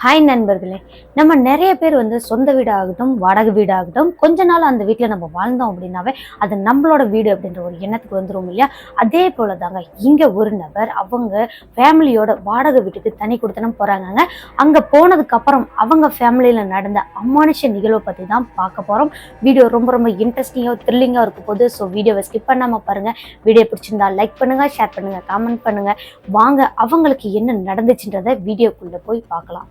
Hi நண்பர்களே. நம்ம நிறைய பேர் வந்து சொந்த வீடாகட்டும் வாடகை வீடாகட்டும் கொஞ்ச நாள் அந்த வீட்டில் நம்ம வாழ்ந்தோம் அப்படின்னாவே அது நம்மளோட வீடு அப்படின்ற ஒரு எண்ணத்துக்கு வந்துடும் இல்லையா? அதே போல தாங்க இங்கே ஒரு நபர் அவங்க ஃபேமிலியோட வாடகை வீட்டுக்கு தனி கொடுத்தனம் போகிறாங்கங்க அங்கே போனதுக்கப்புறம் அவங்க ஃபேமிலியில் நடந்த அமானுஷ நிகழ்வை பற்றி தான் பார்க்க போகிறோம் வீடியோ ரொம்ப ரொம்ப இன்ட்ரெஸ்டிங்காக த்ரில்லிங்காக இருக்கும் போது ஸோ வீடியோவை ஸ்கிப் பண்ணாமல் பாருங்கள் வீடியோ பிடிச்சிருந்தா லைக் பண்ணுங்கள் ஷேர் பண்ணுங்கள் கமெண்ட் பண்ணுங்கள் வாங்க அவங்களுக்கு என்ன நடந்துச்சுன்றதை வீடியோக்குள்ளே போய் பார்க்கலாம்.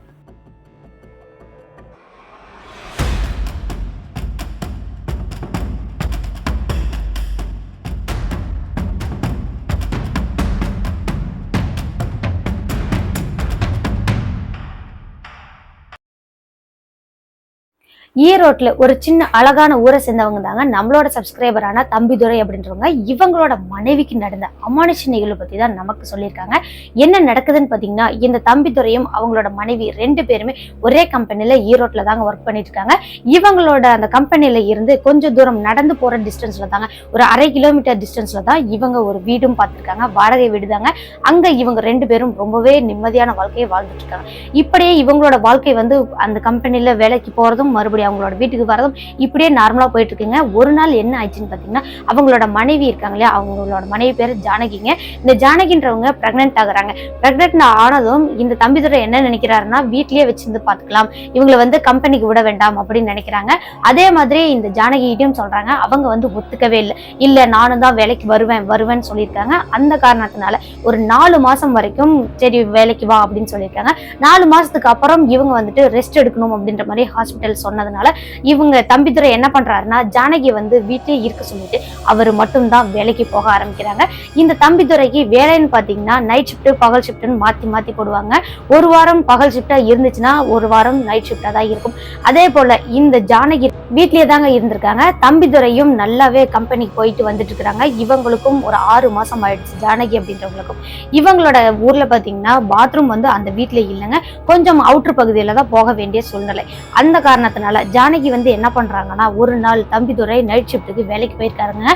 ஈரோட்டில் ஒரு சின்ன அழகான ஊரை சேர்ந்தவங்க தாங்க. நம்மளோட சப்ஸ்கிரைபரான தம்பிதுரை அப்படின்றவங்க. இவங்களோட மனைவிக்கு நடந்த அமானுஷ நிகழ்வு பற்றி தான் நமக்கு சொல்லியிருக்காங்க. என்ன நடக்குதுன்னு பார்த்தீங்கன்னா இந்த தம்பிதுரையும் அவங்களோட மனைவி ரெண்டு பேருமே ஒரே கம்பெனியில் ஈரோட்டில் தாங்க ஒர்க் பண்ணிட்டு இருக்காங்க இவங்களோட அந்த கம்பெனியில் இருந்து கொஞ்சம் தூரம் நடந்து போகிற டிஸ்டன்ஸில் தாங்க ஒரு அரை கிலோமீட்டர் டிஸ்டன்ஸில் தான் இவங்க ஒரு வீடும் பார்த்துருக்காங்க. வாடகை வீடு தாங்க. அங்கே இவங்க ரெண்டு பேரும் ரொம்பவே நிம்மதியான வாழ்க்கையை வாழ்ந்துட்டு இருக்காங்க இப்படியே இவங்களோட வாழ்க்கை வந்து அந்த கம்பெனியில் வேலைக்கு போகிறதும் மறுபடியும் அவங்களோட வீட்டுக்கு வரதும் இப்படியே நார்மலா போயிட்டு இருக்குங்க ஒரு நாள் என்ன ஆயிடுச்சுன்னு பார்த்தீங்கன்னா அவங்களோட மனைவி இருக்காங்க இல்லையா? அவங்களோட மனைவி பேர் ஜானகிங்க. இந்த ஜானகின்றவங்க ப்ரெக்னென்ட் ஆகுறாங்க. ப்ரெக்னென்ட் ஆனதும் இந்த தம்பி தம்பிதுரை என்ன நினைக்கிறாருன்னா வீட்லயே வச்சிருந்து பாத்துக்கலாம். இவங்களை வந்து கம்பெனிக்கு விட வேண்டாம் அப்படின்னு நினைக்கிறாங்க. அதே மாதிரி இந்த ஜானகிட்டையும் சொல்றாங்க. அவங்க வந்து ஒத்துக்கவே இல்லை. இல்ல நானும் தான் வேலைக்கு வருவேன் வருவேன்னு சொல்லியிருக்காங்க. அந்த காரணத்தினால ஒரு நாலு மாசம் வரைக்கும் சரி வேலைக்கு வா அப்படின்னு சொல்லியிருக்காங்க. நாலு மாசத்துக்கு அப்புறம் இவங்க வந்துட்டு ரெஸ்ட் எடுக்கணும் அப்படின்ற மாதிரி ஹாஸ்பிட்டல் சொன்னதுனால இவங்க தம்பிதுரை என்ன பண்றாருன்னா ஜானகி வந்து வீட்டிலே இருக்க சொல்லிட்டு அவர் மட்டும்தான் வேலைக்கு போக ஆரம்பிக்கிறாங்க. இந்த தம்பிதுரைக்கு வேலைன்னு பார்த்தீங்கன்னா நைட் ஷிஃப்ட் பகல் ஷிஃப்ட்னு மாத்தி மாத்தி போடுவாங்க. ஒரு வாரம் பகல் ஷிஃப்டா இருந்துச்சுன்னா ஒரு வாரம் நைட் ஷிஃப்டா தான் இருக்கும். அதே போல இந்த ஜானகி வீட்லயே தாங்க இருந்திருக்காங்க. தம்பிதுரையும் நல்லாவே கம்பெனிக்கு போயிட்டு வந்துட்டு இருக்கிறாங்க இவங்களுக்கும் ஒரு ஆறு மாசம் ஆயிடுச்சு ஜானகி அப்படின்றவங்களுக்கும். இவங்களோட ஊர்ல பாத்தீங்கன்னா பாத்ரூம் வந்து அந்த வீட்ல இல்லைங்க. கொஞ்சம் அவுட்ரு பகுதியில தான் போக வேண்டிய சூழ்நிலை. அந்த காரணத்தினால ஜானகி வந்து என்ன பண்றாங்கன்னா ஒரு நாள் தம்பிதுரை நைட் ஷிஃப்ட்டுக்கு வேலைக்கு போயிருக்காருங்க.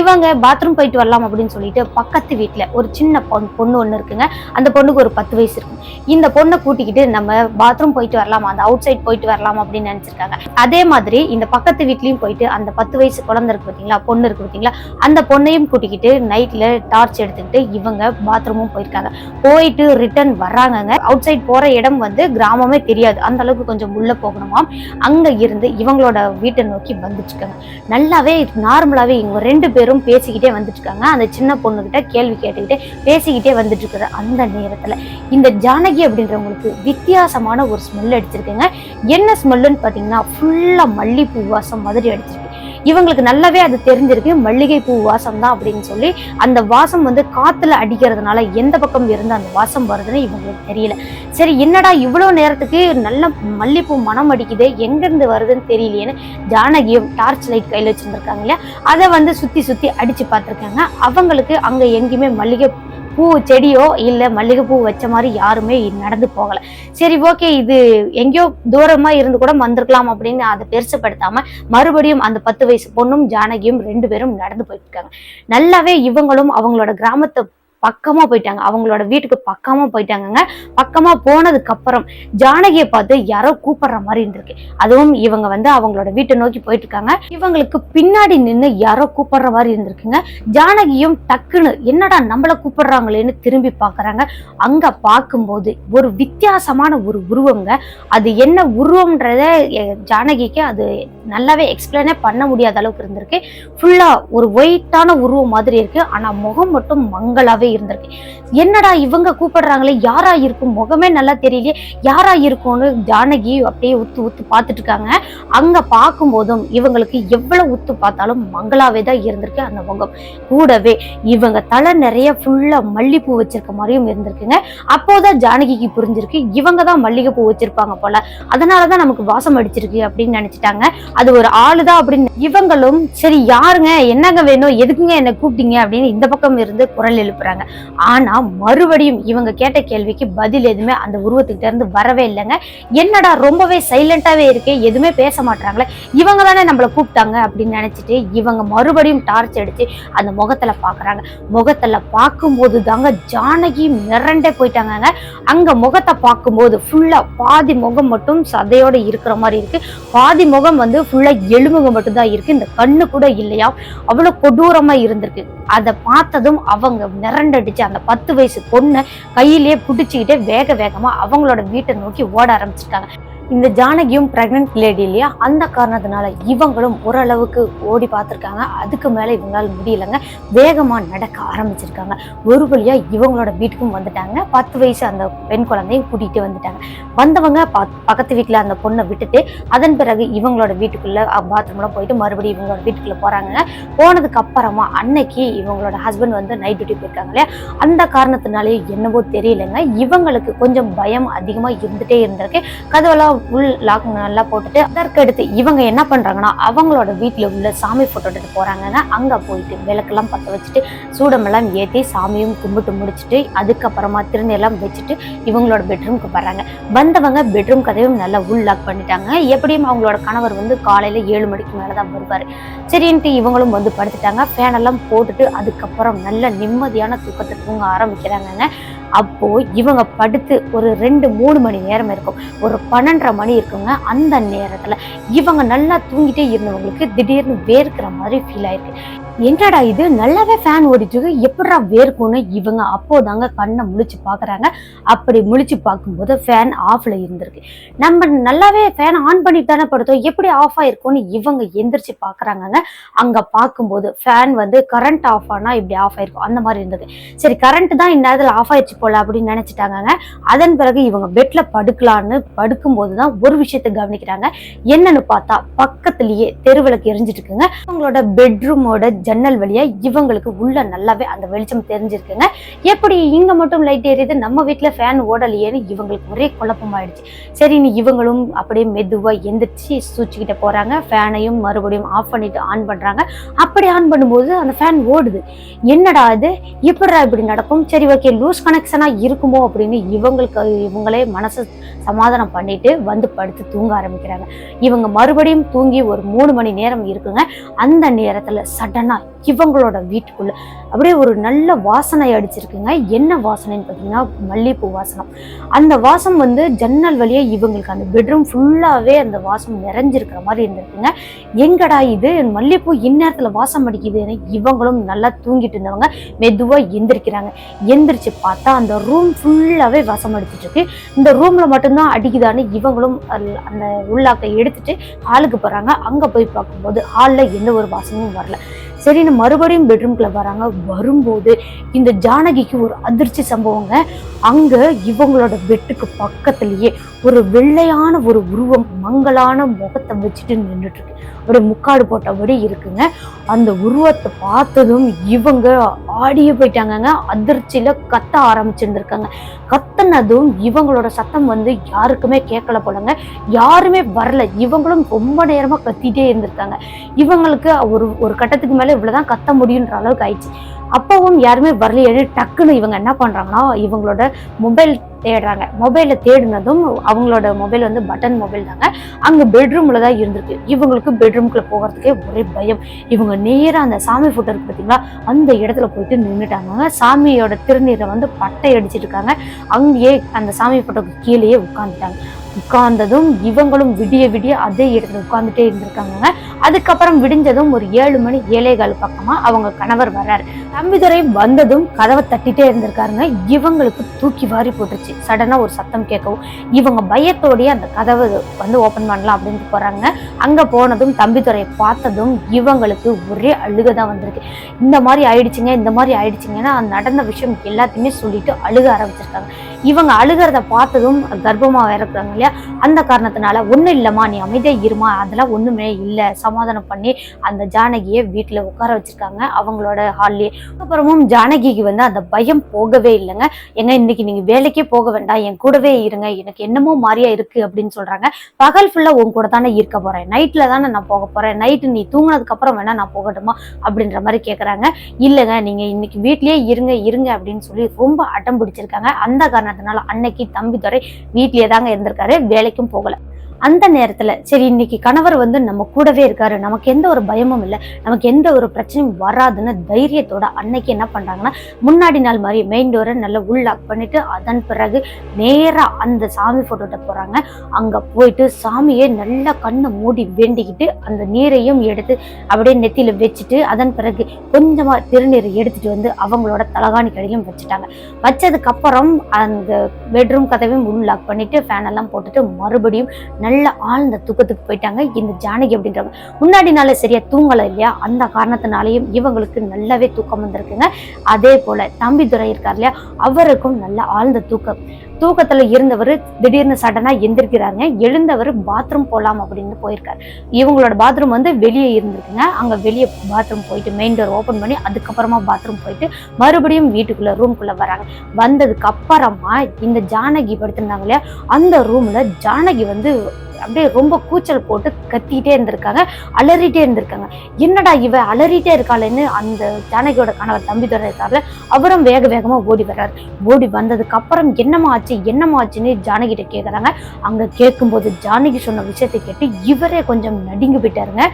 இவங்க பாத்ரூம் போயிட்டு வரலாம் அப்படின்னு சொல்லிட்டு பக்கத்து வீட்டில் ஒரு சின்ன பொண்ணு பொண்ணு ஒண்ணு இருக்குங்க. அந்த பொண்ணுக்கு ஒரு பத்து வயசு இருக்கும் இந்த பொண்ணை கூட்டிக்கிட்டு நம்ம பாத்ரூம் போயிட்டு வரலாம்? அந்த அவுட் சைட் போயிட்டு வரலாம் அப்படின்னு நினைச்சிருக்காங்க. அதே மாதிரி இந்த பக்கத்து வீட்லயும் போயிட்டு அந்த பத்து வயசு குழந்தை இருக்கு பார்த்தீங்களா பொண்ணு இருக்கு பார்த்தீங்களா அந்த பொண்ணையும் கூட்டிக்கிட்டு நைட்ல டார்ச் எடுத்துக்கிட்டு இவங்க பாத்ரூமும் போயிருக்காங்க. போயிட்டு ரிட்டர்ன் வர்றாங்கங்க. அவுட் சைட் போற இடம் வந்து கிராமமே தெரியாது. அந்த அளவுக்கு கொஞ்சம் உள்ள போகணுமா? அங்க இருந்து இவங்களோட வீட்டை நோக்கி வந்துட்டுருக்காங்க நல்லாவே நார்மலாகவே இவங்க ரெண்டு பேரும் பேசிக்கிட்டே வந்துட்டு இருக்காங்க அந்த சின்ன பொண்ணுக்கிட்ட கேள்வி கேட்டுக்கிட்டே பேசிக்கிட்டே வந்துட்டு இருக்கிற அந்த நேரத்தில் இந்த ஜானகி அப்படின்றவங்களுக்கு வித்தியாசமான ஒரு ஸ்மெல் அடிச்சிருக்குங்க. என்ன ஸ்மெல்லுன்னு பார்த்தீங்கன்னா ஃபுல்லாக மல்லிப்பூ வாசம் மாதிரி அடிச்சிருக்கு. இவங்களுக்கு நல்லாவே அது தெரிஞ்சிருக்கு. மல்லிகை பூ வாசம் தான் அப்படின்னு சொல்லி அந்த வாசம் வந்து காத்துல அடிக்கிறதுனால எந்த பக்கம் இருந்து அந்த வாசம் வருதுன்னு இவங்களுக்கு தெரியல. சரி என்னடா இவ்வளோ நேரத்துக்கு நல்ல மல்லிப்பூ மனம் அடிக்குது? எங்கேருந்து வருதுன்னு தெரியலையேன்னு ஜானகியும் டார்ச் லைட் கையில் வச்சுருந்துருக்காங்க இல்லையா? அதை வந்து சுற்றி சுற்றி அடித்து பார்த்துருக்காங்க. அவங்களுக்கு அங்கே எங்கேயுமே மல்லிகை பூ செடியோ இல்லை மல்லிகைப்பூ வச்ச மாதிரி யாருமே நடந்து போகலை. சரி ஓகே இது எங்கேயோ தூரமாக இருந்து கூட வந்திருக்கலாம் அப்படின்னு அதை பெருசுப்படுத்தாமல் மறுபடியும் அந்த பத்து வயசு பொண்ணும் ஜானகியும் ரெண்டு பேரும் நடந்து போயிட்டு இருக்காங்க. நல்லாவே இவங்களும் அவங்களோட கிராமத்தை பக்கமாக போயிட்டாங்க. அவங்களோட வீட்டுக்கு பக்கமாக போயிட்டாங்கங்க. பக்கமாக போனதுக்கு அப்புறம் ஜானகியை பார்த்து யாரோ கூப்பிடுற மாதிரி இருந்திருக்கு. அதுவும் இவங்க வந்து அவங்களோட வீட்டை நோக்கி போயிட்டு இருக்காங்க. இவங்களுக்கு பின்னாடி நின்று யாரோ கூப்பிடுற மாதிரி இருந்திருக்குங்க. ஜானகியும் டக்குன்னு என்னடா நம்மளை கூப்பிடுறாங்களேன்னு திரும்பி பார்க்குறாங்க. அங்கே பார்க்கும்போது ஒரு வித்தியாசமான ஒரு உருவங்க. அது என்ன உருவம்ன்றத ஜானகிக்கு அது நல்லாவே எக்ஸ்பிளைனே பண்ண முடியாத அளவுக்கு இருந்திருக்கு. ஃபுல்லாக ஒரு ஒயிட்டான உருவம் மாதிரி இருக்குது ஆனால் முகம் மட்டும் மங்களாவே இருந்திருக்கு. என்னடா இவங்க கூப்பிடுறாங்களே? யாரா இருக்கும்? முகமே நல்லா தெரியலையே. யாரா இருக்கும்னு ஜானகி அப்படியே உத்து உத்து பார்த்துட்டு இருக்காங்க அங்க பார்க்கும்போதும் இவங்களுக்கு எவ்வளவு உத்து பார்த்தாலும் மங்களாவே தான் இருந்திருக்கு அந்த முகம். கூடவே இவங்க தலை நிறைய ஃபுல்லா மல்லிப்பூ வச்சிருக்க மாதிரியும் இருந்திருக்குங்க. அப்போதான் ஜானகிக்கு புரிஞ்சிருக்கு இவங்க தான் மல்லிகைப்பூ வச்சிருப்பாங்க போல. அதனாலதான் நமக்கு வாசம் அடிச்சிருக்கு அப்படின்னு நினைச்சிட்டாங்க. அது ஒரு ஆளுதான் அப்படின்னு இவங்களும் சரி யாருங்க? என்னங்க வேணும்? எதுக்குங்க என்ன கூப்பிட்டீங்க? அப்படின்னு இந்த பக்கம் இருந்து குரல் எழுப்புறாங்க. ஆரம்பிச்சிட்டாங்க ஆனா மறுபடியும் இவங்க கேட்ட கேள்விக்கு பதில் எதுவுமே அந்த உருவத்துக்கிட்ட இருந்து வரவே இல்லைங்க. என்னடா ரொம்பவே சைலண்டாவே இருக்கு எதுவுமே பேச மாட்டாங்களே இவங்க தானே நம்மளை கூப்பிட்டாங்க அப்படின்னு நினச்சிட்டு இவங்க மறுபடியும் டார்ச் அடிச்சு அந்த முகத்துல பாக்குறாங்க. முகத்துல பார்க்கும்போது தாங்க ஜானகி மிரண்டே போயிட்டாங்க அங்க முகத்தை பார்க்கும்போது ஃபுல்லா பாதி முகம் மட்டும் சதையோட இருக்கிற மாதிரி இருக்கு. பாதி முகம் வந்து ஃபுல்லா எலும்புங்க மட்டும் தான் இருக்கு. இந்த கண்ணு கூட இல்லையா? அவ்வளவு கொடூரமா இருந்திருக்கு. அதை பார்த்ததும் அவங்க அடிச்சு அந்த பத்து வயசு பொண்ணை கையிலேயே பிடிச்சிக்கிட்டே வேக வேகமா அவங்களோட வீட்டை நோக்கி ஓட ஆரம்பிச்சிட்டாங்க. இந்த ஜானகியும் பிரெக்னென்ட் லேடி இல்லையா? அந்த காரணத்தினால இவங்களும் ஓரளவுக்கு ஓடி பார்த்துருக்காங்க. அதுக்கு மேலே இவங்களால முடியலங்க. வேகமாக நடக்க ஆரம்பிச்சிருக்காங்க. ஒரு வழியாக இவங்களோட வீட்டுக்கும் வந்துட்டாங்க. பத்து வயசு அந்த பெண் குழந்தையும் கூட்டிகிட்டு வந்துட்டாங்க. வந்தவங்க ப- பக்கத்து வீட்டில் அந்த பொண்ணை விட்டுட்டு அதன் பிறகு இவங்களோட வீட்டுக்குள்ளே பாத்ரூம்லாம் போயிட்டு மறுபடியும் இவங்களோட வீட்டுக்குள்ளே போகிறாங்க போனதுக்கு அப்புறமா அன்னைக்கு இவங்களோட ஹஸ்பண்ட் வந்து நைட் டியூட்டி போயிருக்காங்க இல்லையா? அந்த காரணத்தினாலே என்னவோ தெரியலங்க. இவங்களுக்கு கொஞ்சம் பயம் அதிகமாக இருந்துகிட்டே இருந்திருக்கு. கதவெல்லாம் உள் லாக் நல்லா போட்டுட்டு அதற்கடுத்து இவங்க என்ன பண்ணுறாங்கன்னா அவங்களோட வீட்டில் உள்ள சாமி ஃபோட்டோ எடுத்து போகிறாங்கன்னா அங்கே போயிட்டு விளக்கெல்லாம் பற்ற வச்சுட்டு சூடமெல்லாம் ஏற்றி சாமியும் கும்பிட்டு முடிச்சுட்டு அதுக்கப்புறமா திருநெல்லாம் வச்சுட்டு இவங்களோட பெட்ரூம்க்கு வர்றாங்க. வந்தவங்க பெட்ரூம் கதையும் நல்லா உள் லாக் பண்ணிட்டாங்க. எப்படியும் அவங்களோட கணவர் வந்து காலையில் ஏழு மணிக்கு மேலே தான் வருவார். சரின்ட்டு இவங்களும் வந்து படுத்துட்டாங்க. ஃபேனெல்லாம் போட்டுட்டு அதுக்கப்புறம் நல்ல நிம்மதியான தூக்கத்தை தூங்க ஆரம்பிக்கிறாங்கங்க. அப்போ இவங்க படுத்து ஒரு ரெண்டு மூணு மணி நேரம் இருக்கும். ஒரு பன்னெண்டரை மணி இருக்குங்க. அந்த நேரத்துல இவங்க நல்லா தூங்கிட்டே இருந்தவங்களுக்கு திடீர்னு வேர்க்கிற மாதிரி ஃபீல் ஆயிருக்கு. என்னடா இது? நல்லாவே ஃபேன் ஓடிட்டு இருக்கு. எப்படா வேர்க்கும்னு இவங்க அப்போதாங்க கண்ணை முழிச்சு பார்க்குறாங்க அப்படி முழிச்சு பார்க்கும்போது ஃபேன் ஆஃபில் இருந்திருக்கு. நம்ம நல்லாவே ஃபேன் ஆன் பண்ணிட்டு தானே படுத்தோம். எப்படி ஆஃப் ஆயிருக்கும்னு இவங்க எந்திரிச்சு பார்க்குறாங்கங்க அங்கே பார்க்கும்போது ஃபேன் வந்து கரண்ட் ஆஃப் ஆனால் இப்படி ஆஃப் ஆயிருக்கும். அந்த மாதிரி இருந்தது. சரி கரண்ட் தான் இந்நேரத்தில் ஆஃப் ஆயிடுச்சு போல அப்படின்னு நினைச்சிட்டாங்கங்க. அதன் பிறகு இவங்க பெட்டில் படுக்கலான்னு படுக்கும்போது தான் ஒரு விஷயத்தை கவனிக்கிறாங்க. என்னன்னு பார்த்தா பக்கத்துலேயே தெருவிளக்கு எரிஞ்சிட்டு இருக்குங்க. அவங்களோட பெட்ரூமோட ஜன்னல் வழியா இவங்களுக்கு உள்ள நல்லாவே அந்த வெளிச்சம் தெரிஞ்சிருக்குங்க. எப்படி இங்க மட்டும் லைட் எரியுது நம்ம வீட்டுல ஃபேன் ஓடலையேன்னு இவங்களுக்கு ஒரே குழப்பமாயிடுச்சு. சரின்னு இவங்களும் அப்படியே மெதுவா எந்திரிச்சு சூச்சிக்கிட்ட போறாங்க. ஃபேனையும் மறுபடியும் ஆஃப் பண்ணிட்டு ஆன் பண்றாங்க. அப்படி ஆன் பண்ணும்போது அந்த ஃபேன் ஓடுது. என்னடா இது? எப்படா இப்படி நடக்கும்? சரி ஓகே லூஸ் கனெக்ஷனா இருக்குமோ அப்படின்னு இவங்களுக்கு இவங்களே மனசு சமாதானம் பண்ணிட்டு வந்து படுத்து தூங்க ஆரம்பிக்கிறாங்க. இவங்க மறுபடியும் தூங்கி ஒரு மூணு மணி நேரம் இருக்குங்க. அந்த நேரத்துல சடனா இவங்களோட வீட்டுக்குள்ள. அப்படியே ஒரு நல்ல வாசனை அடிச்சிருக்குங்க. என்ன வாசனைன்னு பார்த்தீங்கன்னா மல்லிகைப்பூ வாசனம். அந்த வாசம் வந்து ஜன்னல் வழியா இவங்களுக்கு அந்த பெட்ரூம் ஃபுல்லாகவே அந்த வாசம் நிறைஞ்சிருக்கிற மாதிரி இருந்திருக்குங்க. எங்கடா இது? மல்லிகைப்பூ இந்நேரத்துல வாசம் அடிக்குதுன்னு இவங்களும் நல்லா தூங்கிட்டு இருந்தவங்க மெதுவாக எந்திரிக்கிறாங்க. எந்திரிச்சு பார்த்தா அந்த ரூம் ஃபுல்லாகவே வாசம் அடிச்சிட்டு இருக்கு இந்த ரூம்ல மட்டும்தான் அடிக்குதான்னு இவங்களும் அந்த உள்ளாக்கை எடுத்துட்டு ஹாலுக்கு போறாங்க. அங்க போய் பார்க்கும்போது ஹாலில் எந்த ஒரு வாசமும் வரல. சரின்னு மறுபடியும் பெட்ரூம்குள்ள வராங்க. வரும்போது இந்த ஜானகிக்கு ஒரு அதிர்ச்சி சம்பவங்க. அங்க இவங்களோட பெட்டுக்கு பக்கத்துலயே ஒரு வெள்ளையான ஒரு உருவம் மங்கலான முகத்தை வச்சுட்டு நின்றுட்டு இருக்கு முக்காடு போட்டபடி இருக்குங்க. அந்த உருவத்தை பார்த்ததும் இவங்க ஆடியே போயிட்டாங்கங்க. அதிர்ச்சியில கத்த ஆரம்பிச்சிருந்துருக்காங்க. கத்தினதும் இவங்களோட சத்தம் வந்து யாருக்குமே கேட்கல போலங்க. யாருமே வரல. இவங்களும் ரொம்ப நேரமா கத்திட்டே இருந்திருக்காங்க. இவங்களுக்கு ஒரு ஒரு கட்டத்துக்கு மேல இவ்வளவுதான் கத்த முடியுன்ற அளவுக்கு ஆயிடுச்சு. அப்பவும் யாருமே வரலையே டக்குன்னு இவங்க என்ன பண்ணுறாங்கன்னா இவங்களோட மொபைல் தேடுறாங்க. மொபைலில் தேடினதும் அவங்களோட மொபைல் வந்து பட்டன் மொபைல் தாங்க. அங்கே பெட்ரூமில் தான் இருந்திருக்கு. இவங்களுக்கு பெட்ரூம்குள்ளே போகிறதுக்கே ஒரே பயம். இவங்க நேராக அந்த சாமி ஃபோட்டோ இருக்கு பார்த்தீங்களா அந்த இடத்துல போயிட்டு நின்றுட்டாங்க சாமியோட திருநீரை வந்து பட்டை அடிச்சிட்டு இருக்காங்க. அங்கேயே அந்த சாமி ஃபோட்டோக்கு கீழேயே உட்காந்துட்டாங்க உட்கார்ந்ததும் இவங்களும் விடிய விடிய அதே இடத்துல உட்கார்ந்துட்டே இருந்திருக்காங்க அதுக்கப்புறம் விடிஞ்சதும் ஒரு ஏழு மணி ஏழே கால் பக்கமா அவங்க கணவர் வர்றாரு. தம்பிதுரை வந்ததும் கதவை தட்டிட்டே இருந்திருக்காருங்க. இவங்களுக்கு தூக்கி வாரி போட்டுருச்சு. சடனா ஒரு சத்தம் கேட்கவும் இவங்க பயத்தோடயே அந்த கதவை வந்து ஓபன் பண்ணலாம் அப்படின்ட்டு போறாங்க. அங்க போனதும் தம்பிதுரையை பார்த்ததும் இவங்களுக்கு ஒரே அழுக தான் வந்திருக்கு. இந்த மாதிரி ஆயிடுச்சுங்க இந்த மாதிரி ஆயிடுச்சுங்கன்னா நடந்த விஷயம் எல்லாத்தையுமே சொல்லிட்டு அழுக ஆரம்பிச்சிருக்காங்க. இவங்க அழுகிறத பார்த்ததும் கர்ப்பமாக இருக்கிறாங்க இல்லையா? அந்த காரணத்தினால ஒண்ணும் இல்லம்மா நீ அமைதியா இருமா அதெல்லாம் ஒண்ணுமே இல்லை. சமாதானம் பண்ணி அந்த ஜானகியை வீட்டுல உட்கார வச்சிருக்காங்க அவங்களோட ஹால்லேயே அப்புறமும் ஜானகிக்கு வந்து அந்த பயம் போகவே இல்லைங்க. ஏங்க இன்னைக்கு நீங்க வேலைக்கே போக வேண்டாம் என் கூடவே இருங்க எனக்கு என்னமோ மாதிரியா இருக்கு அப்படின்னு சொல்றாங்க. பகல் ஃபுல்லா உன் கூட தானே இருக்க போறேன். நைட்ல தானே நான் போக போறேன். நைட்டு நீ தூங்கினதுக்கப்புறம் வேணா நான் போகட்டுமா? அப்படின்ற மாதிரி கேட்குறாங்க இல்லைங்க நீங்க இன்னைக்கு வீட்லேயே இருங்க இருங்க அப்படின்னு சொல்லி ரொம்ப அடம் பிடிச்சிருக்காங்க. அந்த காரணத்தினால அன்னைக்கு தம்பி துறை வீட்லயே தாங்க இருந்திருக்காரு. வேலைக்கும் போகல. அந்த நேரத்தில் சரி இன்னைக்கு கணவர் வந்து நம்ம கூடவே இருக்காரு நமக்கு எந்த ஒரு பயமும் இல்லை நமக்கு எந்த ஒரு பிரச்சனையும் வராதுன்னு தைரியத்தோட அன்னைக்கு என்ன பண்ணுறாங்கன்னா முன்னாடி நாள் மாதிரி மெயின் டோரை நல்லா உள்ளாக் பண்ணிட்டு அதன் பிறகு நேராக அந்த சாமி ஃபோட்டோட்ட போகிறாங்க அங்கே போயிட்டு சாமியை நல்லா கண்ணை மூடி வேண்டிக்கிட்டு அந்த நீரையும் எடுத்து அப்படியே நெத்தியில் வச்சுட்டு அதன் பிறகு கொஞ்சமாக திருநீரை எடுத்துட்டு வந்து அவங்களோட தலகாணி கடையிலும் வச்சுட்டாங்க. வச்சதுக்கப்புறம் அந்த பெட்ரூம் கதவையும் உள்ளாக் பண்ணிட்டு ஃபேனெல்லாம் போட்டுட்டு மறுபடியும் நல்ல ஆழ்ந்த தூக்கத்துக்கு போயிட்டாங்க. இந்த ஜானகி அப்படின்றவங்க முன்னாடி நாளே சரியா தூங்கலை இல்லையா? அந்த காரணத்தினாலையும் இவங்களுக்கு நல்லாவே தூக்கம் வந்திருக்குங்க. அதே போல தம்பிதுரை இருக்கார் இல்லையா? அவருக்கும் நல்ல ஆழ்ந்த தூக்கம். தூக்கத்துல இருந்தவர் திடீர்னு சடனா எந்திரிக்கிறாருங்க. எழுந்தவர் பாத்ரூம் போலாம் அப்படின்னு போயிருக்காரு. இவங்களோட பாத்ரூம் வந்து வெளியே இருந்திருக்குங்க. அங்க வெளியே பாத்ரூம் போயிட்டு மெயின் டோர் ஓபன் பண்ணி அதுக்கப்புறமா பாத்ரூம் போயிட்டு மறுபடியும் வீட்டுக்குள்ள ரூம்குள்ள வராங்க. வந்ததுக்கு அப்புறமா இந்த ஜானகி படுத்திருந்தாங்க இல்லையா? அந்த ரூம்ல ஜானகி வந்து அப்படியே ரொம்ப கூச்சல் போட்டு கத்திட்டே இருந்திருக்காங்க அலறிட்டே இருந்திருக்காங்க. என்னடா இவ அலறிட்டே இருக்காளேன்னு அந்த ஜானகியோட கணவர் தம்பி துறை இருக்கார்ல அவரும் வேக வேகமா ஓடி வர்றாரு. ஓடி வந்ததுக்கு அப்புறம் என்னமா ஆச்சு என்னமா ஆச்சுன்னு ஜானகிட்ட கேட்குறாங்க அங்க கேட்கும்போது ஜானகி சொன்ன விஷயத்தை கேட்டு இவரே கொஞ்சம் நடுங்கி போயிட்டாருங்க.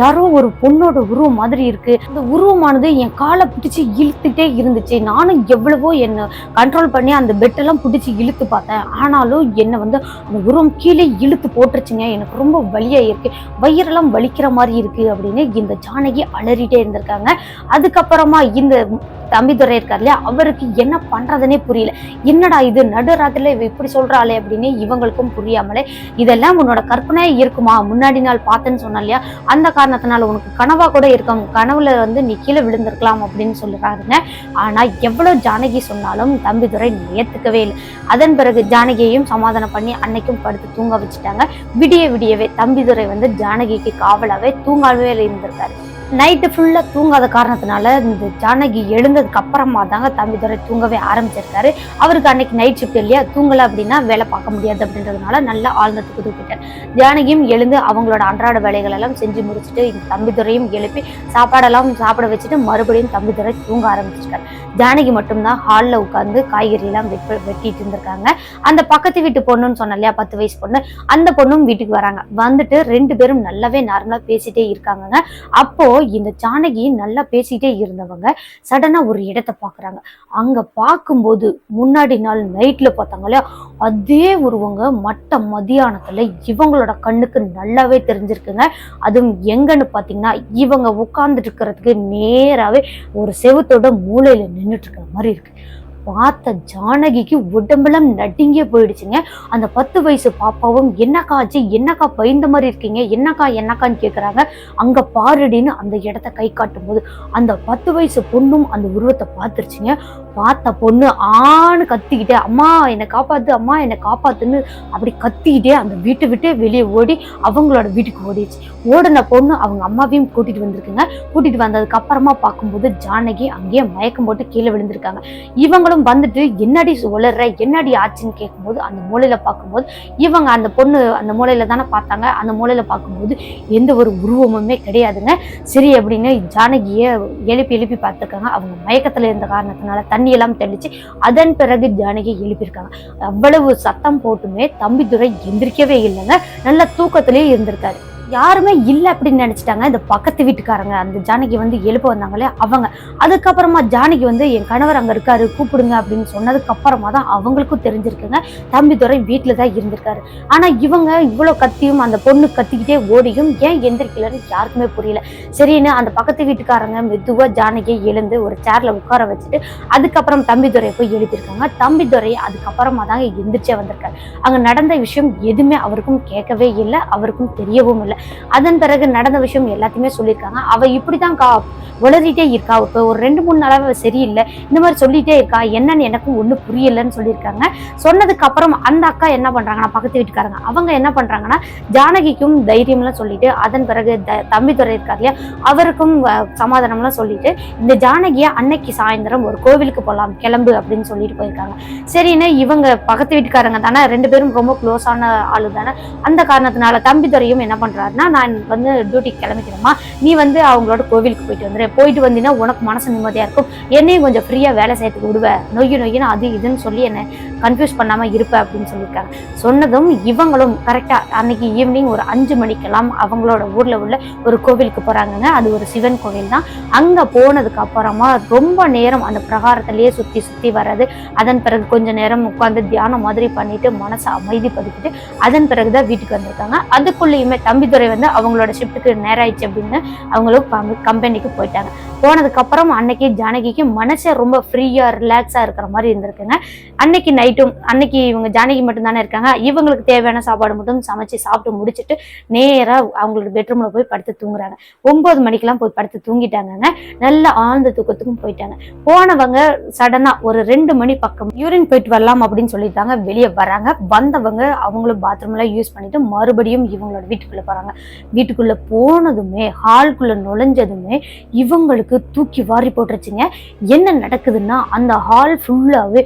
யாரோ ஒரு பொண்ணோட உருவம் மாதிரி இருக்கு. அந்த உருவமானது என் காலை பிடிச்சு இழுத்துட்டே இருந்துச்சு. நானும் எவ்வளவோ என்ன கண்ட்ரோல் பண்ணி அந்த பெட்டெல்லாம் பிடிச்சி இழுத்து பார்த்தேன். ஆனாலும் என்னை வந்து அந்த உருவம் கீழே இழுத்து போட்டு போட்டுருச்சுங்க. எனக்கு ரொம்ப வலியா இருக்கு. வயிறெல்லாம் வலிக்கிற மாதிரி இருக்கு அப்படின்னு இந்த ஜானகி அலறிட்டே இருந்திருக்காங்க. அதுக்கப்புறமா இந்த தம்பிதுரை இருக்கார் இல்லையா? அவருக்கு என்ன பண்றதுனே புரியல. என்னடா இது? நடுராத்திரில இவ இப்படி சொல்றாளே அப்படின்னு இவங்களுக்கும் புரியாமலே இதெல்லாம் உன்னோட கற்பனை இருக்குமா? முன்னாடி நாள் பார்த்தேன்னு சொன்னா இல்லையா? அந்த காரணத்தினால உனக்கு கனவா கூட இருக்கும். கனவுல வந்து நீ கீழே விழுந்திருக்கலாம் அப்படின்னு சொல்லுறாருங்க ஆனா எவ்வளவு ஜானகி சொன்னாலும் தம்பிதுரை ஏத்துக்கவே இல்லை. அதன் பிறகு ஜானகியையும் சமாதானம் பண்ணி அன்னைக்கும் படுத்து தூங்க வச்சுட்டாங்க. விடிய விடியவே தம்பிதுரை வந்து ஜானகிக்கு காவலாவே தூங்காவே இருந்திருக்காரு. நைட்டு ஃபுல்லாக தூங்காத காரணத்தினால இந்த ஜானகி எழுந்ததுக்கு அப்புறமா தாங்க தம்பிதுரை தூங்கவே ஆரம்பிச்சிருக்காரு. அவருக்கு அன்னைக்கு நைட் ஷிஃப்ட் இல்லையா? தூங்கலை அப்படின்னா வேலை பார்க்க முடியாது அப்படின்றதுனால நல்லா ஆழ்ந்த தூக்கு தூக்கிட்டார். ஜானகியும் எழுந்து அவங்களோட அன்றாட வேலைகள் எல்லாம் செஞ்சு முடிச்சுட்டு இந்த தம்பிதுரையும் எழுப்பி சாப்பாடெல்லாம் சாப்பிட வச்சுட்டு மறுபடியும் தம்பிதுரை தூங்க ஆரம்பிச்சிருக்காரு. ஜானகி மட்டும்தான் ஹாலில் உட்காந்து காய்கறி எல்லாம் வெட்ட வெட்டிட்டு இருந்திருக்காங்க. அந்த பக்கத்து வீட்டு பொண்ணுன்னு சொன்ன இல்லையா பத்து வயசு பொண்ணு? அந்த பொண்ணும் வீட்டுக்கு வராங்க. வந்துட்டு ரெண்டு பேரும் நல்லாவே நார்மலாக பேசிட்டே இருக்காங்கங்க. அப்போ இந்த ஜானகி நல்லா பேசிட்டே இருந்தவங்க சடனா ஒரு இடத்த பாக்குறாங்க. அங்க பார்க்கும்போது முன்னாடி நாள் நைட்ல பார்த்தாங்களே அதே உருவங்க மட்ட மதியானத்துல இவங்களோட கண்ணுக்கு நல்லாவே தெரிஞ்சிருக்குங்க. அதுவும் எங்கன்னு பாத்தீங்கன்னா இவங்க உட்கார்ந்துட்டு இருக்கிறதுக்கு நேராவே ஒரு செவுத்தோட மூளையில நின்றுட்டு இருக்கிற மாதிரி இருக்கு. பார்த்த ஜானகிக்கு உடம்பெல்லாம் நடுங்கியே போயிடுச்சுங்க. அந்த பத்து வயசு பாப்பாவும் என்னக்கா ஆச்சு? என்னக்கா பயந்த மாதிரி இருக்கீங்க? என்னக்கா என்னக்கான்னு கேட்குறாங்க அங்க பாருடின்னு அந்த இடத்த கை காட்டும் போது அந்த பத்து வயசு பொண்ணும் அந்த உருவத்தை பார்த்துருச்சுங்க. பார்த்த பொண்ணு ஆன்னு கத்திக்கிட்டே அம்மா என்னை காப்பாத்து அம்மா என்னை காப்பாத்துன்னு அப்படி கத்திக்கிட்டே அந்த வீட்டை விட்டு வெளியே ஓடி அவங்களோட வீட்டுக்கு ஓடிடுச்சு. ஓடின பொண்ணு அவங்க அம்மாவையும் கூட்டிட்டு வந்திருக்குங்க. கூட்டிட்டு வந்ததுக்கு அப்புறமா பார்க்கும்போது ஜானகி அங்கேயே மயக்கம் போட்டு கீழே விழுந்திருக்காங்க. இவங்களும் வந்துட்டு என்னடி உளற என்னடி ஆச்சுன்னு கேட்கும்போது அந்த மூலையில பார்க்கும்போது இவங்க அந்த பொண்ணு அந்த மூலையில தானே பார்த்தாங்க. அந்த மூலையில பார்க்கும்போது எந்த ஒரு உருவமுமே கிடையாதுங்க. சரி அப்படின்னு ஜானகியை எழுப்பி எழுப்பி பார்த்துருக்காங்க. அவங்க மயக்கத்துல இருந்த காரணத்தினால தண்ணி எல்லாம் தெளிச்சு அதன் பிறகு ஜானகி எழுப்பியிருக்காங்க. அவ்வளவு சத்தம் போட்டுமே தம்பிதுரை எந்திரிக்கவே இல்லைங்க. நல்ல தூக்கத்திலேயே இருந்திருக்காரு. யாருமே இல்லை அப்படின்னு நினச்சிட்டாங்க. இந்த பக்கத்து வீட்டுக்காரங்க அந்த ஜானகி வந்து எழுப்ப வந்தாங்களே அவங்க. அதுக்கப்புறமா ஜானகி வந்து என் கணவர் அங்கே இருக்காரு கூப்பிடுங்க அப்படின்னு சொன்னதுக்கு அப்புறமா தான் அவங்களுக்கும் தெரிஞ்சிருக்குங்க. தம்பிதுரை வீட்டில் தான் இருந்திருக்காரு. ஆனால் இவங்க இவ்வளோ கத்தியும் அந்த பொண்ணு கத்திக்கிட்டே ஓடியும் ஏன் எந்திரிக்கலன்னு யாருக்குமே புரியல. சரின்னு அந்த பக்கத்து வீட்டுக்காரங்க மெதுவாக ஜானகியை எழுந்து ஒரு சேரில் உட்கார வச்சுட்டு அதுக்கப்புறம் தம்பிதுரையை போய் எழுப்பியிருக்காங்க. தம்பிதுரை அதுக்கப்புறமா தாங்க எந்திரிச்சே வந்திருக்காரு. அங்கே நடந்த விஷயம் எதுவுமே அவருக்கும் கேட்கவே இல்லை அவருக்கும் தெரியவும் இல்லை. அதன் பிறகு நடந்த விஷயம் எல்லாத்தையுமே சொல்லியிருக்காங்க. அவள் இப்படி தான் கா உளறிட்டே இருக்கா. இப்போ ஒரு ரெண்டு மூணு நாளாக அவள் சரியில்லை. இந்த மாதிரி சொல்லிட்டே இருக்கா. என்னன்னு எனக்கும் ஒன்றும் புரியலன்னு சொல்லியிருக்காங்க. சொன்னதுக்கு அப்புறம் அந்த அக்கா என்ன பண்றாங்கன்னா பக்கத்து வீட்டுக்காரங்க. அவங்க என்ன பண்றாங்கன்னா ஜானகிக்கும் தைரியம்லாம் சொல்லிட்டு அதன் பிறகு த- தம்பிதுரை இருக்கார் இல்லையா அவருக்கும் சமாதானம்லாம் சொல்லிட்டு இந்த ஜானகியை அன்னைக்கு சாயந்தரம் ஒரு கோவிலுக்கு போகலாம் கிளம்பு அப்படின்னு சொல்லிட்டு போயிருக்காங்க. சரின்னு இவங்க பக்கத்து வீட்டுக்காரங்க தானே ரெண்டு பேரும் ரொம்ப க்ளோஸான ஆளு தானே அந்த காரணத்தினால தம்பித்துறையும் என்ன சொல்கிறாருன்னா நான் வந்து டியூட்டிக்கு கிளம்பிக்கிறேம்மா. நீ வந்து அவங்களோட கோவிலுக்கு போயிட்டு வந்துரு. போயிட்டு வந்தீங்கன்னா உனக்கு மனசு நிம்மதியா இருக்கும். என்னையும் கொஞ்சம் ஃப்ரீயாக வேலை செய்யறதுக்கு விடுவ. நொய்யு நொய்யுன்னு அது இதுன்னு சொல்லி என்னை கன்ஃபியூஸ் பண்ணாமல் இருப்பேன் அப்படின்னு சொல்லியிருக்காங்க. சொன்னதும் இவங்களும் கரெக்டாக அன்னைக்கு ஈவினிங் ஒரு அஞ்சு மணிக்கெல்லாம் அவங்களோட ஊரில் உள்ள ஒரு கோவிலுக்கு போகிறாங்கங்க அது ஒரு சிவன் கோவில் தான். அங்கே போனதுக்கு அப்புறமா ரொம்ப நேரம் அந்த பிரகாரத்திலேயே சுற்றி சுற்றி வர்றது அதன் பிறகு கொஞ்ச நேரம் உட்காந்து தியானம் மாதிரி பண்ணிட்டு மனசை அமைதிப்படுத்திட்டு அதன் பிறகு தான் வீட்டுக்கு வந்திருக்காங்க. அதுக்குள்ளேயுமே தம்பிதுரை வந்து அவங்களோட ஷிஃப்ட்டுக்கு நேரம் ஆயிடுச்சு அப்படின்னு அவங்களும் கம்பெனிக்கு போயிட்டாங்க. போனதுக்கப்புறம் அன்னைக்கு ஜானகிக்கு மனசே ரொம்ப ஃப்ரீயாக ரிலாக்ஸாக இருக்கிற மாதிரி இருந்திருக்குங்க. அன்னைக்கு நைட்டும் அன்னைக்கு இவங்க ஜானகி மட்டும் தானே இருக்காங்க. இவங்களுக்கு தேவையான சாப்பாடு மட்டும் சமைச்சு சாப்பிட்டு முடிச்சிட்டு நேரா அவங்களோட பெட்ரூமில் போய் படுத்து தூங்குறாங்க. ஒன்பது மணிக்கெல்லாம் போய் படுத்து தூங்கிட்டாங்கங்க. நல்ல ஆழ்ந்த தூக்கத்துக்கும் போயிட்டாங்க. போனவங்க சடனாக ஒரு ரெண்டு மணி பக்கம் யூரின் போயிட்டு வரலாம் அப்படின்னு சொல்லிட்டாங்க. வெளியே வராங்க. வந்தவங்க அவங்களும் பாத்ரூம்லாம் யூஸ் பண்ணிட்டு மறுபடியும் இவங்களோட வீட்டுக்குள்ளே போறாங்க. வீட்டுக்குள்ள போனதுமே ஹால்குள்ளே நுழைஞ்சதுமே இவங்களுக்கு தூக்கி வாரி போட்டுருச்சுங்க. என்ன நடக்குதுன்னா அந்த ஹால் ஃபுல்லாவே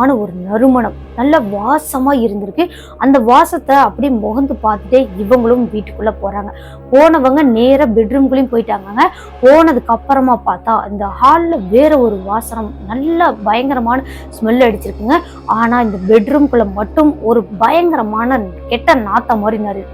அற்புதமான ஒரு நறுமணம். நல்ல வாசமா இருந்திருக்கு. அந்த வாசத்தை அப்படியே முகந்து பார்த்துட்டே இவங்களும் வீட்டுக்குள்ள போறாங்க. போனவங்க நேராக பெட்ரூம்குள்ளேயும் போயிட்டாங்க போனதுக்கு அப்புறமா பார்த்தா இந்த ஹால்ல வேற ஒரு வாசனம் நல்ல பயங்கரமான ஸ்மெல் அடிச்சிருக்குங்க. ஆனா இந்த பெட்ரூம்குள்ள மட்டும் ஒரு பயங்கரமான கெட்ட நாத்த மாதிரி நிறைய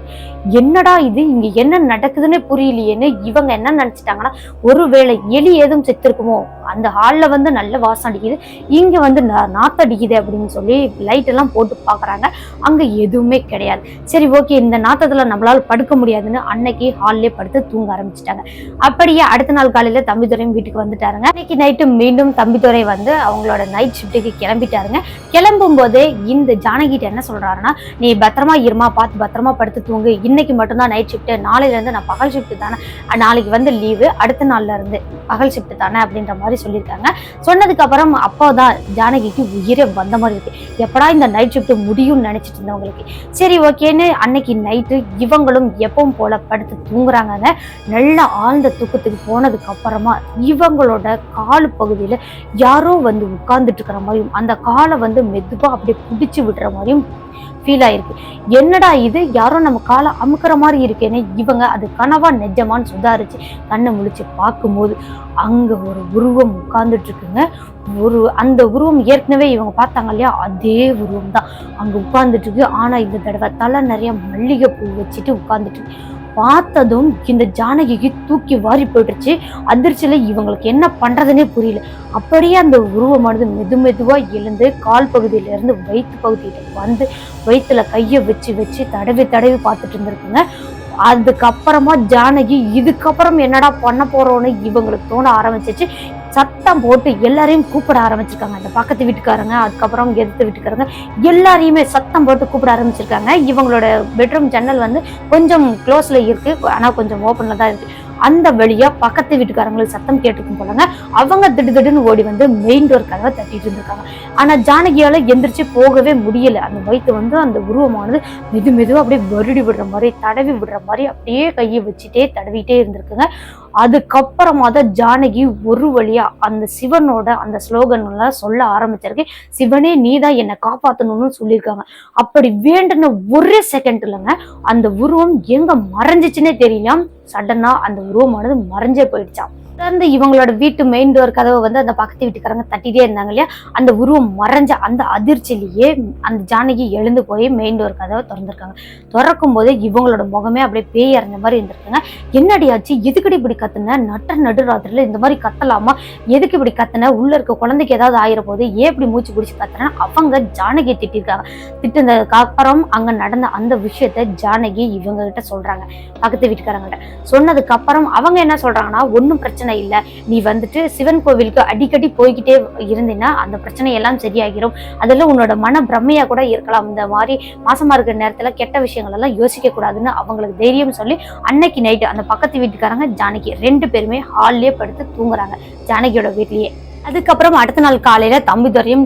என்னடா இது? இங்க என்ன நடக்குதுன்னே புரியலையேன்னு இவங்க என்ன நினைச்சிட்டாங்கன்னா ஒருவேளை எலி ஏதும் செத்துருக்குமோ? அந்த ஹாலில் வந்து நல்ல வாசம் அடிக்குது. இங்க வந்து நா- அடிக்குது அப்படின்னு சொல்லி லைட் எல்லாம் போட்டு பாக்குறாங்க. அங்க எதுவுமே கிடையாது. சரி ஓகே இந்த நாத்தத்துல நம்மளால படுக்க முடியாதுன்னு அன்னைக்கு ஹால்லே படுத்து தூங்க ஆரம்பிச்சிட்டாங்க. அப்படியே அடுத்த நாள் காலையில தம்பிதுரையும் வீட்டுக்கு வந்துட்டாருங்க. அன்னைக்கு நைட்டு மீண்டும் தம்பிதுரை வந்து அவங்களோட நைட் ஷிஃப்ட்டுக்கு கிளம்பிட்டாருங்க. கிளம்பும் போதே இந்த ஜானகிட்ட என்ன சொல்றாருன்னா நீ பத்திரமா இருமா பார்த்து பத்திரமா படுத்து தூங்கு. இன்னைக்கு மட்டும்தான் நைட் ஷிஃப்ட் நாளையிலேருந்து நான் பகல் ஷிஃப்ட் தானே. நாளைக்கு வந்து லீவு அடுத்த நாள்ல இருந்து பகல் ஷிஃப்ட் தானே அப்படின்ற மாதிரி சொல்லியிருக்காங்க. சொன்னதுக்கு அப்புறம் அப்போதான் ஜானகிக்கு உயிரே வந்த மாதிரி இருக்கு. எப்படா இந்த நைட் ஷிஃப்ட் முடியும்னு நினைச்சிட்டு இருந்தவங்களுக்கு சரி ஓகேன்னு அன்னைக்கு நைட்டு இவங்களும் எப்பவும் போல படுத்து தூங்குறாங்கங்க. நல்ல ஆழ்ந்த தூக்கத்துக்கு போனதுக்கு அப்புறமா இவங்களோட கால் பகுதியில யாரோ வந்து உட்கார்ந்துட்டு இருக்கிற மாதிரியும் அந்த காலை வந்து மெதுவாக அப்படியே பிடிச்சி விடுற மாதிரியும் ஃபீல் ஆயிருக்கு. என்னடா இது? யாரோ நம்ம காலை அமுக்கிற மாதிரி இருக்கேன்னு இவங்க அது கனவா நெஜமான்னு சுதாரிச்சு கண்ணை முழிச்சு பார்க்கும்போது அங்க ஒரு உருவம் உட்கார்ந்துட்டு இருக்குங்க ஒரு அந்த உருவம் ஏற்கனவே இவங்க பார்த்தாங்க இல்லையா? அதே உருவம் தான் அங்க உட்கார்ந்துட்டு இருக்கு ஆனா இந்த தடவை தலை நிறைய மல்லிகை பூ வச்சுட்டு உட்கார்ந்துட்டு இருக்கு. பார்த்ததும் இந்த ஜானகிக்கு தூக்கி வாரி போட்டுருச்சு. அதிர்ச்சியில் இவங்களுக்கு என்ன பண்ணுறதுனே புரியல. அப்படியே அந்த உருவமானது மெது மெதுவாக எழுந்து கால் பகுதியிலேருந்து வயிற்று பகுதியில் வந்து வயிற்றுல கையை வச்சு வச்சு தடவி தடவி பார்த்துட்டு இருந்திருக்குங்க. அதுக்கப்புறமா ஜானகி இதுக்கப்புறம் என்னடா பண்ண போகிறோன்னு இவங்களுக்கு தோண ஆரம்பிச்சிச்சு. சத்தம் போட்டு எல்லாரையும் கூப்பிட ஆரம்பிச்சிருக்காங்க. அந்த பக்கத்து வீட்டுக்காரங்க அதுக்கப்புறம் எதிர்த்து வீட்டுக்காரங்க எல்லாரையுமே சத்தம் போட்டு கூப்பிட ஆரம்பிச்சிருக்காங்க. இவங்களோட பெட்ரூம் ஜன்னல் வந்து கொஞ்சம் க்ளோஸில் இருக்குது ஆனால் கொஞ்சம் ஓப்பனில் தான் இருக்குது அந்த வழியா பக்கத்து வீட்டுக்காரங்களுக்கு சத்தம் கேட்டுக்கும் போலங்க அவங்க திடு திடுன்னு ஓடி வந்து மெயின் டோர் கதவை தட்டிட்டு இருந்திருக்காங்க. ஆனா ஜானகியால எந்திரிச்சு போகவே முடியல. அந்த வயிற்று வந்து அந்த உருவமானது மெது மெதுவா அப்படியே வருடி விடுற மாதிரி தடவி விடுற மாதிரி அப்படியே கையை வச்சுட்டே தடவிட்டே இருந்திருக்குங்க. அதுக்கப்புறமா தான் ஜானகி ஒரு வழியா அந்த சிவனோட அந்த ஸ்லோகன்லாம் சொல்ல ஆரம்பிச்சிருக்கு. சிவனே நீதான் என்னை காப்பாத்தணும்னு சொல்லியிருக்காங்க. அப்படி வேண்டுன ஒரே செகண்ட் இல்லைங்க அந்த உருவம் எங்க மறைஞ்சிச்சுன்னே தெரியல. சடனாக அந்த உருவமானது மறைஞ்சே போயிடுச்சாம். தொடர்ந்து இவங்களோட வீட்டு மெயின் டோர் கதவை வந்து அந்த பக்கத்து வீட்டுக்காரங்க தட்டிட்டே இருந்தாங்க இல்லையா? அந்த உருவம் மறைஞ்ச அந்த அதிர்ச்சியிலேயே அந்த ஜானகி எழுந்து போய் மெயின் டோர் கதவை திறந்துருக்காங்க. திறக்கும் போதே இவங்களோட முகமே அப்படியே பேய் அறைஞ்ச மாதிரி இருந்திருக்குங்க. என்னடி ஆச்சு? எதுக்கடி இப்படி கத்துன? நட்ட நடுராத்திரில இந்த மாதிரி கத்தலாமா? எதுக்கு இப்படி கத்துன? உள்ள இருக்க குழந்தைக்கு ஏதாவது ஆயிர போது ஏன் இப்படி மூச்சு பிடிச்சி கத்துன அவங்க ஜானகியை திட்டிருக்காங்க. திட்டினதுக்கு அப்புறம் அங்க நடந்த அந்த விஷயத்த ஜானகி இவங்க கிட்ட சொல்றாங்க. பக்கத்து வீட்டுக்காரங்கிட்ட சொன்னதுக்கு அப்புறம் அவங்க என்ன சொல்றாங்கன்னா ஒன்றும் பிரச்சனை பிரச்சனை இல்லை. நீ வந்துட்டு சிவன் கோவிலுக்கு அடிக்கடி போய்கிட்டே இருந்தீங்கன்னா அந்த பிரச்சனையெல்லாம் சரியாகிரும். அதெல்லாம் உன்னோட மன பிரமையா கூட இருக்கலாம். இந்த மாதிரி மாசமா இருக்கிற நேரத்துல கெட்ட விஷயங்கள் எல்லாம் யோசிக்க கூடாதுன்னு அவங்களுக்கு தைரியம் சொல்லி அன்னைக்கு நைட்டு அந்த பக்கத்து வீட்டுக்காரங்க ஜானகி ரெண்டு பேருமே ஹால்லயே படுத்து தூங்குறாங்க. ஜானகியோட வீட்லயே. அதுக்கப்புறம் அடுத்த நாள் காலையில தம்பி துறையும்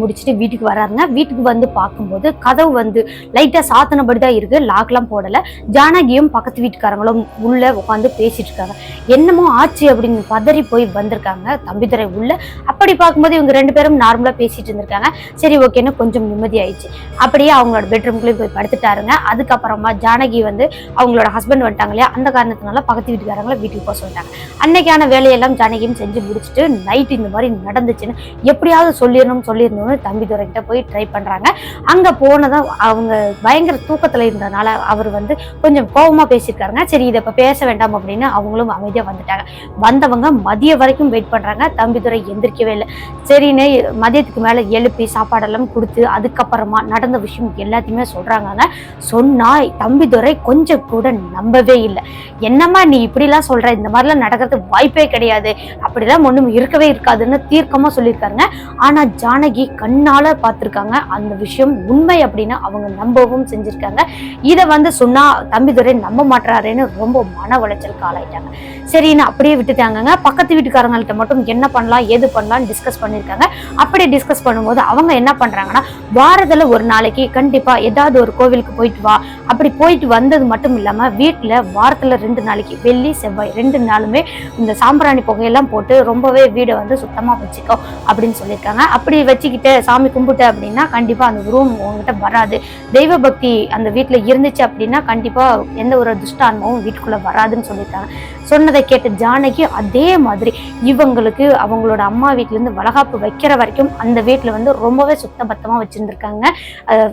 முடிச்சுட்டு வீட்டுக்கு வராருங்க. வீட்டுக்கு வந்து பார்க்கும்போது கதவு வந்து லைட்டா சாத்தினபடி தான் இருக்கு. லாக்லாம் போடல. ஜானகியும் பக்கத்து வீட்டுக்காரங்களும் உள்ள உட்காந்து பேசிட்டு இருக்காங்க. என்னமோ ஆச்சு அப்படின்னு பதறி போய் வந்திருக்காங்க. தம்பிதுரை உள்ள. அப்படி பார்க்கும்போது இவங்க ரெண்டு பேரும் நார்மலா பேசிட்டு இருந்திருக்காங்க. சரி ஓகேன்னு கொஞ்சம் நிம்மதி ஆயிடுச்சு. அப்படியே அவங்களோட பெட்ரூம்குள்ளேயும் போய் படுத்துட்டாருங்க. அதுக்கப்புறமா ஜானகி வந்து அவங்களோட ஹஸ்பண்ட் வந்துட்டாங்க இல்லையா? அந்த காரணத்தினால பக்கத்து வீட்டுக்காரங்களை வீட்டுக்கு போக சொல்லிட்டாங்க. அன்னைக்கான வேலையெல்லாம் ஜானகியும் செஞ்சு முடிச்சுட்டு நைட் இந்த மாதிரி நடந்துச்சுன்னு எப்படியாவது சொல்லிடணும் சொல்லிடணும்னு தம்பி கிட்ட போய் ட்ரை பண்றாங்க. அங்கே போனதும் அவங்க பயங்கர தூக்கத்தில் இருந்ததுனால அவர் வந்து கொஞ்சம் கோபமாக பேசியிருக்காருங்க. சரி இதை இப்போ பேச வேண்டாம் அப்படின்னு அவங்களும் அமைதியாக வந்துட்டாங்க. வந்தவங்க மதிய வரைக்கும் வெயிட் பண்றாங்க. தம்பிதுரை எந்திரிக்கவே இல்லை. சரின்னு மதியத்துக்கு மேலே எழுப்பி சாப்பாடெல்லாம் கொடுத்து அதுக்கப்புறமா நடந்த விஷயம் எல்லாத்தையுமே சொல்றாங்க சொன்னால் தம்பிதுரை கொஞ்சம் கூட நம்பவே இல்லை. என்னம்மா நீ இப்படிலாம் சொல்ற? இந்த மாதிரிலாம் நடக்கிறதுக்கு வாய்ப்பே கிடையாது. அப்படிலாம் ஒன்றும் இருக்கவே இருக்காது. இருக்காதுன்னு தீர்க்கமா சொல்லியிருக்காங்க. ஆனா ஜானகி கண்ணால பார்த்துருக்காங்க. அந்த விஷயம் உண்மை அப்படின்னு அவங்க நம்பவும் செஞ்சிருக்காங்க. இதை வந்து சொன்னா தம்பிதுரை நம்ப மாட்டாருன்னு ரொம்ப மன உளைச்சலுக்கு ஆளாயிட்டாங்க. சரின்னு அப்படியே விட்டுட்டாங்கங்க. பக்கத்து வீட்டுக்காரங்கள்ட்ட மட்டும் என்ன பண்ணலாம் ஏது பண்ணலாம்னு டிஸ்கஸ் பண்ணியிருக்காங்க. அப்படி டிஸ்கஸ் பண்ணும்போது அவங்க என்ன பண்றாங்கன்னா வாரத்துல ஒரு நாளைக்கு கண்டிப்பா ஏதாவது ஒரு கோவிலுக்கு போயிட்டு வா. அப்படி போயிட்டு வந்தது மட்டும் இல்லாம வீட்டுல வாரத்துல ரெண்டு நாளைக்கு வெள்ளி செவ்வாய் ரெண்டு நாளுமே இந்த சாம்பிராணி புகையெல்லாம் போட்டு ரொம்பவே வீடை வந்து வச்சுக்கோ அப்படின்னு சொல்லியிருக்காங்க. அப்படி வச்சுக்கிட்டு சாமி கும்பிட்டு அப்படின்னா கண்டிப்பா அந்த உருவம் உங்ககிட்ட வராது. தெய்வ பக்தி அந்த வீட்டுல இருந்துச்சு அப்படின்னா கண்டிப்பா எந்த ஒரு துஷ்டான்மாவும் வீட்டுக்குள்ள வராதுன்னு சொல்லியிருக்காங்க. சொன்னதை கேட்ட ஜானகி அதே மாதிரி இவங்களுக்கு அவங்களோட அம்மா வீட்டிலேருந்து வளகாப்பு வைக்கிற வரைக்கும் அந்த வீட்டில் வந்து ரொம்பவே சுத்தபத்தமாக வச்சுருந்துருக்காங்க.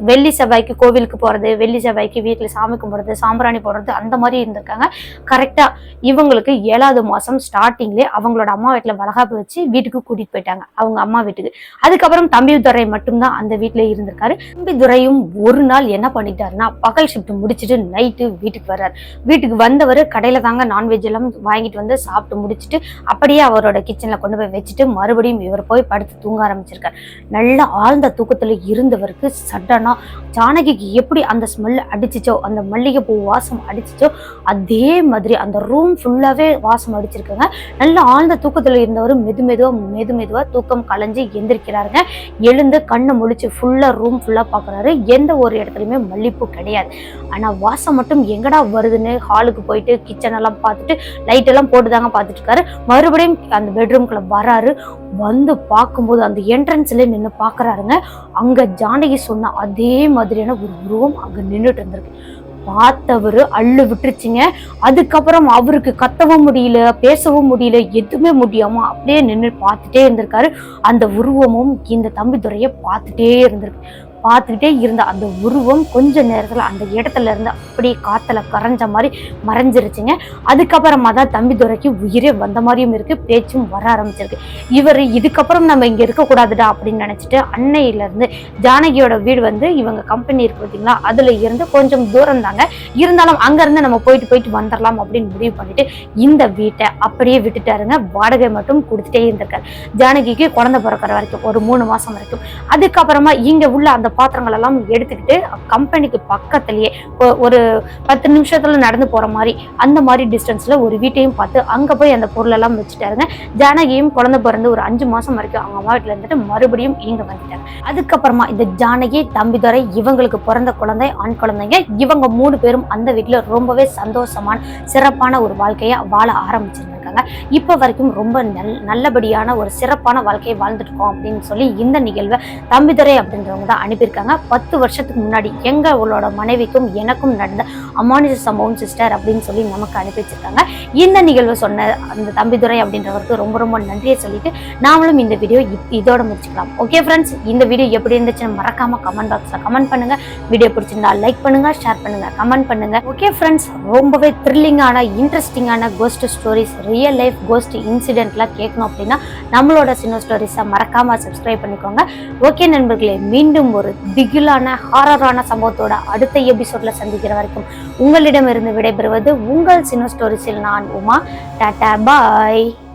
வெள்ளி செவ்வாய்க்கு கோவிலுக்கு போகிறது வெள்ளி செவ்வாய்க்கு வீட்டில் சாமி கும்பிடுறது சாம்பிராணி போடுறது அந்த மாதிரி இருந்திருக்காங்க. கரெக்டாக இவங்களுக்கு ஏழாவது மாதம் ஸ்டார்டிங்லேயே அவங்களோட அம்மா வீட்டில் வளகாப்பு வச்சு வீட்டுக்கு கூட்டிகிட்டு போயிட்டாங்க அவங்க அம்மா வீட்டுக்கு. அதுக்கப்புறம் தம்பி துறை மட்டும்தான் அந்த வீட்டில் இருந்திருக்காரு. தம்பி துறையும் ஒரு நாள் என்ன பண்ணிட்டாருன்னா பகல் ஷிஃப்ட் முடிச்சுட்டு நைட்டு வீட்டுக்கு வர்றாரு. வீட்டுக்கு வந்தவர் கடையில் தாங்க நான்வெஜ் எல்லாம் வாங்கிட்டு வந்து சாப்பிட்டு முடிச்சுட்டு அப்படியே அவரோட கிச்சனில் கொண்டு போய் வச்சுட்டு மறுபடியும் இவர் போய் படுத்து தூங்க ஆரம்பிச்சிருக்காரு. நல்ல ஆழ்ந்த தூக்கத்தில் இருந்தவருக்கு சடனாக ஜானகிக்கு எப்படி அந்த ஸ்மெல் அடிச்சிச்சோ அந்த மல்லிகை பூ வாசம் அடிச்சிச்சோ அதே மாதிரி அந்த ரூம் ஃபுல்லாகவே வாசம் அடிச்சிருக்காங்க. நல்ல ஆழ்ந்த தூக்கத்தில் இருந்தவர் மெது மெதுவாக மெது மெதுவாக தூக்கம் கலைஞ்சு எந்திரிக்கிறாருங்க. எழுந்து கண்ணை முழிச்சு ஃபுல்லாக ரூம் ஃபுல்லாக பார்க்குறாரு எந்த ஒரு இடத்துலையுமே மல்லிப்பூ கிடையாது. ஆனால் வாசம் மட்டும் எங்கடா வருதுன்னு ஹாலுக்கு போயிட்டு கிச்சன் எல்லாம் பார்த்துட்டு லைட் எல்லாம் போட்டுதாங்க பார்த்துட்டு இருக்காரு மறுபடியும் அந்த பெட்ரூம்குள்ள வராரு. வந்து பார்க்கும்போது அந்த என்ட்ரன்ஸ்ல நின்று பார்க்குறாருங்க. அங்க ஜானகி சொன்ன அதே மாதிரியான ஒரு உருவம் அங்க நின்றுட்டு இருந்திருக்கு. பார்த்தவர் அள்ளு விட்டுருச்சுங்க. அதுக்கப்புறம் அவருக்கு கத்தவும் முடியல பேசவும் முடியல எதுவுமே முடியாம அப்படியே நின்று பார்த்துட்டே இருந்திருக்காரு. அந்த உருவமும் இந்த தம்பி துறையை பார்த்துட்டே இருந்திருக்கு. பார்த்துக்கிட்டே இருந்த. அந்த உருவம் கொஞ்ச நேரத்தில் அந்த இடத்துல இருந்து அப்படியே காத்துல கரைஞ்ச மாதிரி மறைஞ்சிருச்சுங்க. அதுக்கப்புறமா தான் தம்பி துரைக்கு உயிரே வந்த மாதிரியும் இருக்கு பேச்சும் வர ஆரம்பிச்சிருக்கு. இவர் இதுக்கப்புறம் நம்ம இங்கே இருக்கக்கூடாதுடா அப்படின்னு நினச்சிட்டு அன்னையிலேருந்து ஜானகியோட வீடு வந்து இவங்க கம்பெனி இருக்கு பார்த்தீங்களா? அதில் இருந்து கொஞ்சம் தூரம் தாங்க. இருந்தாலும் அங்கேருந்து நம்ம போயிட்டு போயிட்டு வந்துடலாம் அப்படின்னு முடிவு பண்ணிட்டு இந்த வீட்டை அப்படியே விட்டுட்டாருங்க. வாடகை மட்டும் கொடுத்துட்டே இருந்திருக்காரு. ஜானகிக்கு குழந்தை பிறக்கிற வரைக்கும் ஒரு மூணு மாதம் வரைக்கும் அதுக்கப்புறமா இங்கே உள்ள அந்த பாத்திரங்கள் எல்லாம் எடுத்துக்கிட்டு கம்பெனிக்கு பக்கத்துலயே ஒரு பத்து நிமிஷத்துல நடந்து போற மாதிரி அந்த மாதிரி டிஸ்டன்ஸ்ல ஒரு வீட்டையும் பார்த்து அங்க போய் அந்த பொருள் எல்லாம் வச்சுட்டாருங்க. ஜானகியும் குழந்தை பிறந்து ஒரு அஞ்சு மாசம் வரைக்கும் அவங்க அம்மா வீட்டுல இருந்துட்டு மறுபடியும் இங்க வந்துட்டாங்க. அதுக்கப்புறமா இந்த ஜானகி தம்பிதுரை இவங்களுக்கு பிறந்த குழந்தை ஆண் குழந்தைங்க இவங்க மூணு பேரும் அந்த வீட்டுல ரொம்பவே சந்தோஷமான சிறப்பான ஒரு வாழ்க்கைய வாழ ஆரம்பிச்சிருந்திருக்காங்க. இப்போ வரைக்கும் ரொம்ப நல் நல்லபடியான ஒரு சிறப்பான வாழ்க்கையை வாழ்ந்துட்டு இருக்கோம் அப்படின்னு சொல்லி இந்த நிகழ்வை தம்பிதுரை அப்படின்றவங்க தான் அனுப்பியிருக்காங்க பத்து வருஷத்துக்கு முன்னாடி எங்களோட மனைவிக்கும் எனக்கும் நடந்த அமானுஷ சம்பவம் சிஸ்டர் அப்படின்னு சொல்லி நமக்கு அனுப்பி வச்சிருக்காங்க இந்த நிகழ்வு சொன்ன அந்த தம்பிதுரை அப்படின்றவருக்கு ரொம்ப ரொம்ப நன்றியை சொல்லிட்டு நாமளும் இந்த வீடியோ இதோட முடிச்சுக்கலாம். ஓகே ஃப்ரெண்ட்ஸ் இந்த வீடியோ எப்படி இருந்துச்சுன்னு மறக்காம கமெண்ட் பாக்ஸ்ல கமெண்ட் பண்ணுங்க. வீடியோ பிடிச்சிருந்தா லைக் பண்ணுங்க ஷேர் பண்ணுங்க கமெண்ட் பண்ணுங்க. ஓகே ஃப்ரெண்ட்ஸ் ரொம்பவே த்ரில்லிங்கான இன்ட்ரெஸ்டிங்கான ghost stories real life ghost இன்சிடென்ட்லாம் கேட்கணும் அப்படின்னா நம்மளோட சின்ன ஸ்டோரிஸை மறக்காம சப்ஸ்கிரைப் பண்ணிக்கோங்க. ஓகே நண்பர்களே மீண்டும் ஒரு திகிலான ஹாரரான சம்பவத்தோட அடுத்த எபிசோட்ல சந்திக்கிற வரைக்கும் உங்களிடமிருந்து விடைபெறுவது உங்கள் சின்ன ஸ்டோரிஸில் நான் உமா. டாட்டா பாய்